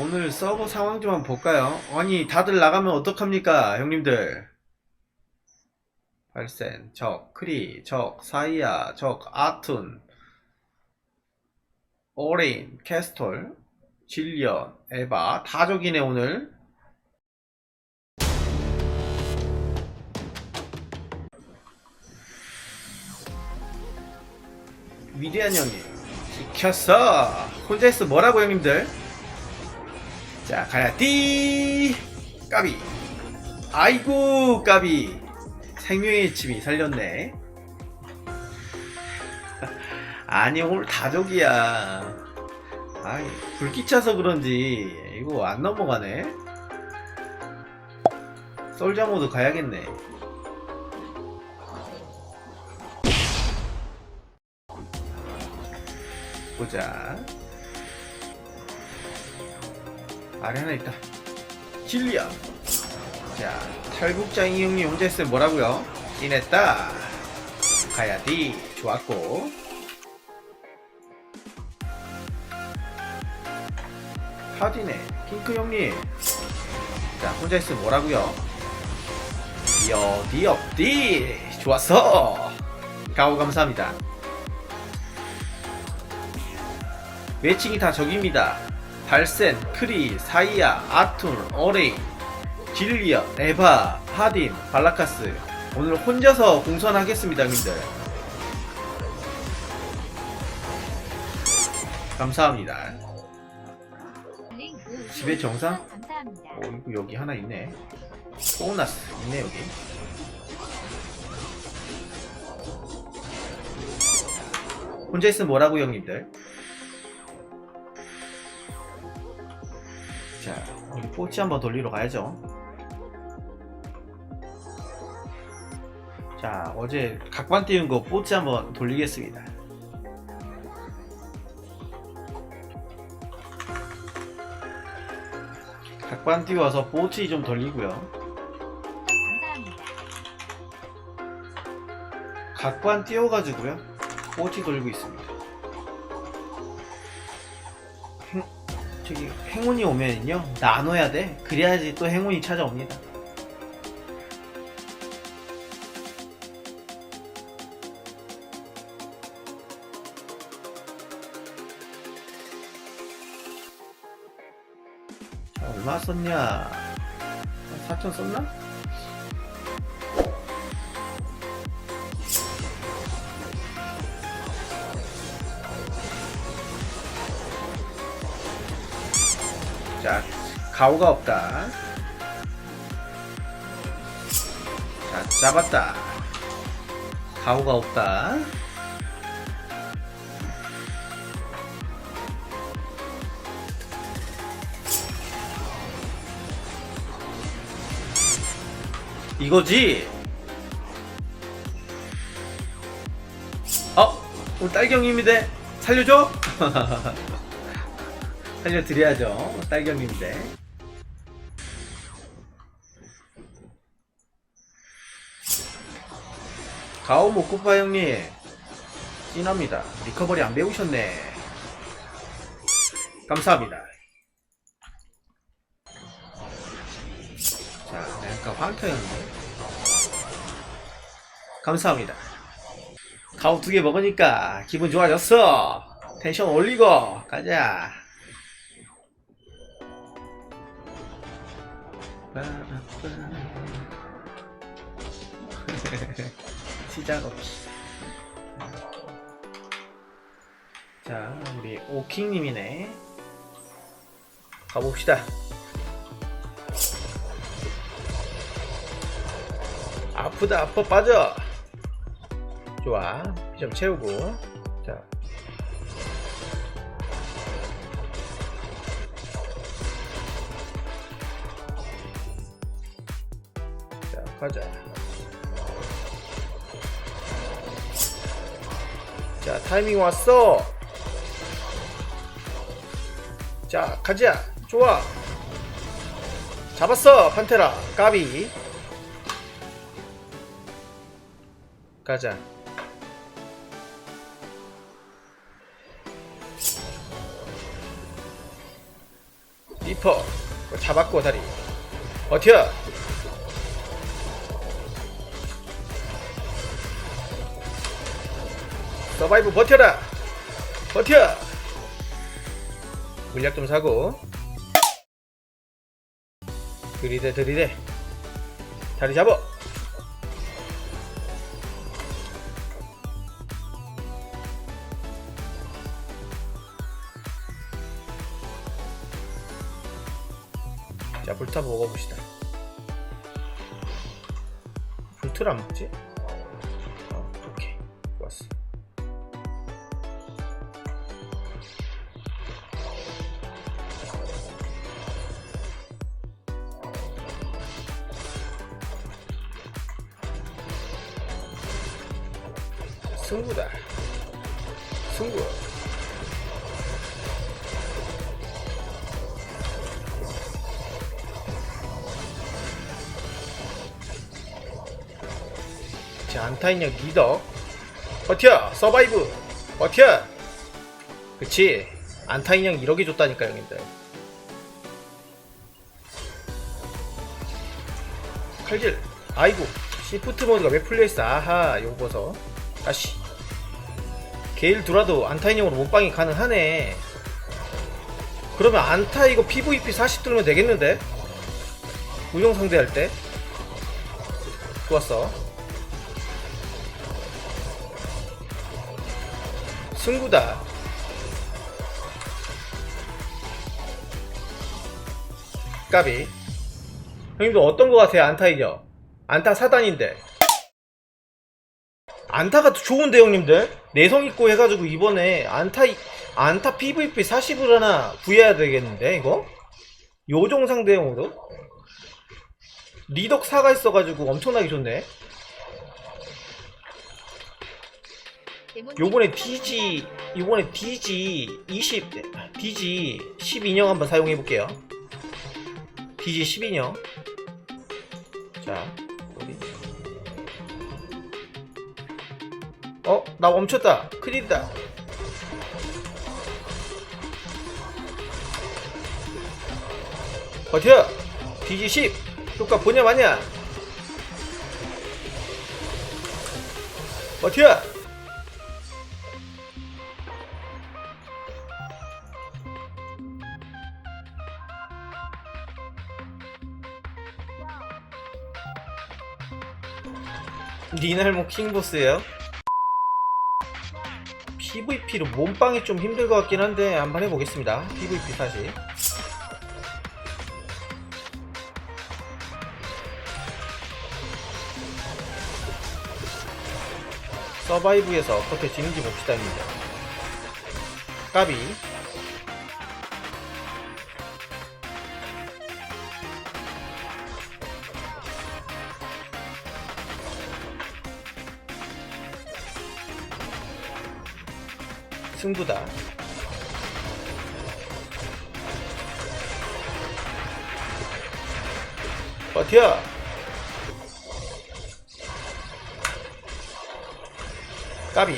오늘 서버 상황 좀 한번 볼까요? 아니, 다들 나가면 어떡합니까, 형님들? 발센, 적, 크리, 적, 사이아, 적, 아툰, 오레인, 캐스톨, 질리언, 에바, 다 적이네, 오늘. 위대한 형님. 지켰어! 혼자 했어, 뭐라고, 형님들? 자, 가야, 띠! 까비. 아이고, 까비. 생명의 칩이 살렸네. 아니, 오늘 다족이야. 아이, 불기 차서 그런지, 이거 안 넘어가네. 솔자 모드 가야겠네. 보자. 아래 하나 있다. 진리야. 자, 형님 혼자 했어요. 뭐라고요? 찐했다. 가야디. 좋았고. 하디네. 핑크 형님. 자, 혼자 했으면 뭐라고요? 여디 없디. 좋았어. 가오 감사합니다. 매칭이 다 적입니다. 발센, 크리, 사이아, 아툰, 어레인, 질리언, 에바, 하딘, 발라카스. 오늘 혼자서 공선하겠습니다, 님들. 감사합니다. 집에 정상? 어, 여기 하나 있네. 보너스 있네, 여기. 혼자 있으면 뭐라고, 형님들? 우리 포치 한번 돌리러 가야죠. 자, 어제 각반 띄운 거 포치 한번 돌리겠습니다. 각반 띄워서 포치 좀 돌리고요. 각반 띄워가지고요. 포치 돌리고 있습니다. 저기 행운이 오면요 나눠야 돼. 그래야지 또 행운이 찾아옵니다. 자, 얼마 썼냐? 4천 썼나? 자, 가오가 없다. 자, 잡았다. 가오가 없다. 이거지? 어? 오늘 딸경님인데 살려줘? 살려드려야죠. 딸경님인데. 가오 모쿠파 형님. 찐합니다. 리커버리 안 배우셨네. 감사합니다. 자, 약간 형님. 감사합니다. 가오 두 개 먹으니까 기분 좋아졌어. 텐션 올리고 가자. 시작 없이. 자, 우리 오킹님이네. 가봅시다. 아프다, 아파, 빠져. 좋아. 좀 채우고. 자. 자, 가자. 타이밍 왔어. 자, 가자. 좋아. 잡았어, 판테라. 까비. 가자. 리퍼 잡았고 다리 버텨 서바이브 버텨라. 버텨. 물약 좀 사고. 들이대 들이대. 다리 잡어 자 불타 먹어봅시다. 불트를 안 먹지? 승부다. 승부. 자 안타인형 리더. 버텨 서바이브. 버텨. 그치. 안타인형 1억이 줬다니까 형님들. 칼질. 아이고 시프트 모드가 왜 풀려있어? 아하 요거 보소. 다시 게일 두라도 안타인형으로 몸빵이 가능하네. 그러면 안타 이거 PVP 40 들면 되겠는데? 운영 상대할 때? 좋았어. 승부다. 까비. 형님도 어떤 거 같아요 안타이죠? 안타 사단인데. 안타가 좋은데 형님들 내성 있고 해가지고 이번에 안타 이- 안타 PVP 40을 하나 구해야 되겠는데 이거? 요정 상대용으로? 리덕 4가 있어가지고 엄청나게 좋네. 요번에 DG 요번에 DG 20 DG 12인형 한번 사용해 볼게요. DG 12인형. 자 어? 나 멈췄다. 큰일이다. 버텨! DG 10 효과 보냐 마냐? 버텨! 니날 모 킹보스예요 PVP로 몸빵이 좀 힘들 것 같긴 한데 한번 해보겠습니다. PVP 사실 서바이브에서 어떻게 지는지 봅시다 입니다 까비 승부다. 버텨! 까비